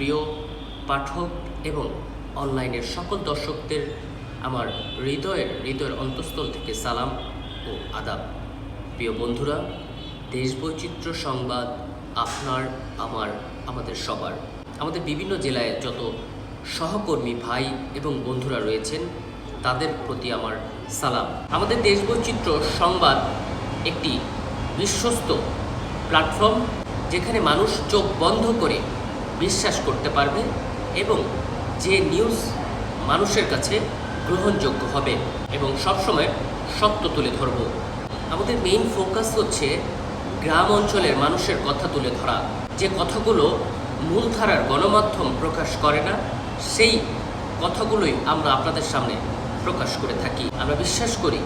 প্রিয় পাঠক এবং অনলাইনের সকল দর্শকদের আমার হৃদয়ের হৃদয়ের অন্তঃস্থল থেকে সালাম ও আদাব। প্রিয় বন্ধুরা দেশ বৈচিত্র্য সংবাদ আপনার, আমার, আমাদের সবার। আমাদের বিভিন্ন জেলায় যত সহকর্মী ভাই এবং বন্ধুরা রয়েছেন, তাদের প্রতি আমার সালাম। আমাদের দেশ বৈচিত্র্য সংবাদ একটি বিশ্বস্ত প্ল্যাটফর্ম যেখানে মানুষ চোখ বন্ধ করে বিশ্বাস করতে পারবে এবং যে নিউজ মানুষের কাছে গ্রহণযোগ্য হবে এবং সবসময় সত্য তুলে ধরব। আমাদের মেইন ফোকাস হচ্ছে গ্রাম অঞ্চলের মানুষের কথা তুলে ধরা। যে কথাগুলো মূলধারার গণমাধ্যম প্রকাশ করে না, সেই কথাগুলোই আমরা আপনাদের সামনে প্রকাশ করে থাকি। আমরা বিশ্বাস করি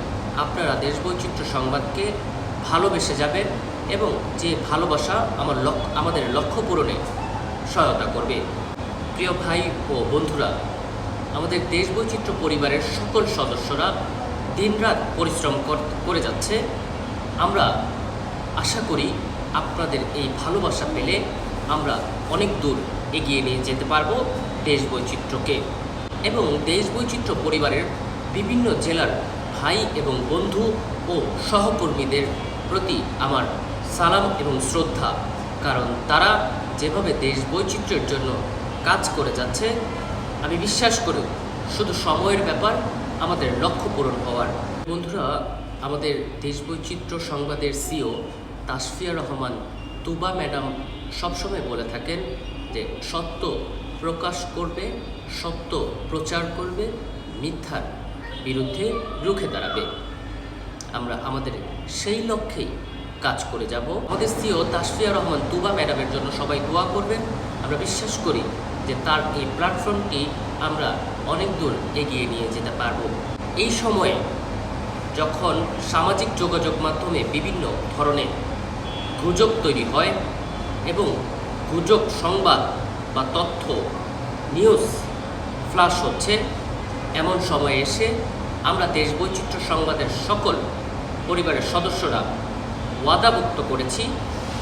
আপনারা দেশ বৈচিত্র্য সংবাদকে ভালোবেসে যাবেন এবং যে ভালোবাসা আমার লক্ষ্য আমাদের লক্ষ্য পূরণে সহায়তা করবে। প্রিয় ভাই ও বন্ধুরা, আমাদের দেশ বৈচিত্র্য পরিবারের সকল সদস্যরা দিনরাত পরিশ্রম কর- যাচ্ছে। আমরা আশা করি আপনাদের এই ভালোবাসা পেলে আমরা অনেক দূর এগিয়ে নিয়ে যেতে পারব দেশ বৈচিত্র্যকে এবং দেশ বৈচিত্র্য পরিবারের বিভিন্ন জেলার ভাই এবং বন্ধু ও সহকর্মীদের প্রতি আমার সালাম এবং শ্রদ্ধা কারণ তারা যেভাবে দেশ বৈচিত্র্যের জন্য কাজ করে যাচ্ছে, আমি বিশ্বাস করি শুধু সময়ের ব্যাপার, আমাদের লক্ষ্য পূরণ হওয়ার। বন্ধুরা, আমাদের দেশ বৈচিত্র্য সংবাদের সিও তাসফিয়া রহমান তুবা ম্যাডাম সবসময় বলে থাকেন যে সত্য প্রকাশ করবে, সত্য প্রচার করবে, মিথ্যার বিরুদ্ধে রুখে দাঁড়াবে। আমরা আমাদের সেই লক্ষ্যেই কাজ করে যাব। আমাদের সিও তাসফিয়া রহমান তুবা ম্যাডামের জন্য সবাই দোয়া করবেন। আমরা বিশ্বাস করি যে তার এই প্ল্যাটফর্মটি আমরা অনেক দূর এগিয়ে নিয়ে যেতে পারব। এই সময়ে যখন সামাজিক যোগাযোগ মাধ্যমে বিভিন্ন ধরনের গুজব তৈরি হয় এবং গুজব সংবাদ বা তথ্য, নিউজ ফ্লাশ হচ্ছে, এমন সময়ে এসে আমরা দেশ বৈচিত্র্য সংবাদের সকল পরিবারের সদস্যরা ওয়াদাভুক্ত করেছি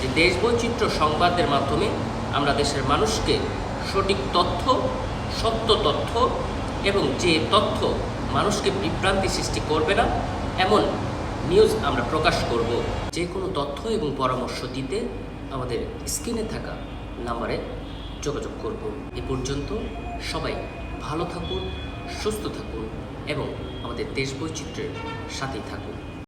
যে দেশ বৈচিত্র্য সংবাদের মাধ্যমে আমরা দেশের মানুষকে সঠিক তথ্য, সত্য তথ্য এবং যে তথ্য মানুষকে বিভ্রান্তি সৃষ্টি করবে না, এমন নিউজ আমরা প্রকাশ করব। যে কোনো তথ্য এবং পরামর্শ দিতে আমাদের স্ক্রিনে থাকা নাম্বারে যোগাযোগ করব। এ পর্যন্ত সবাই ভালো থাকুন, সুস্থ থাকুন এবং আমাদের দেশ বৈচিত্র্যের সাথেই থাকুন।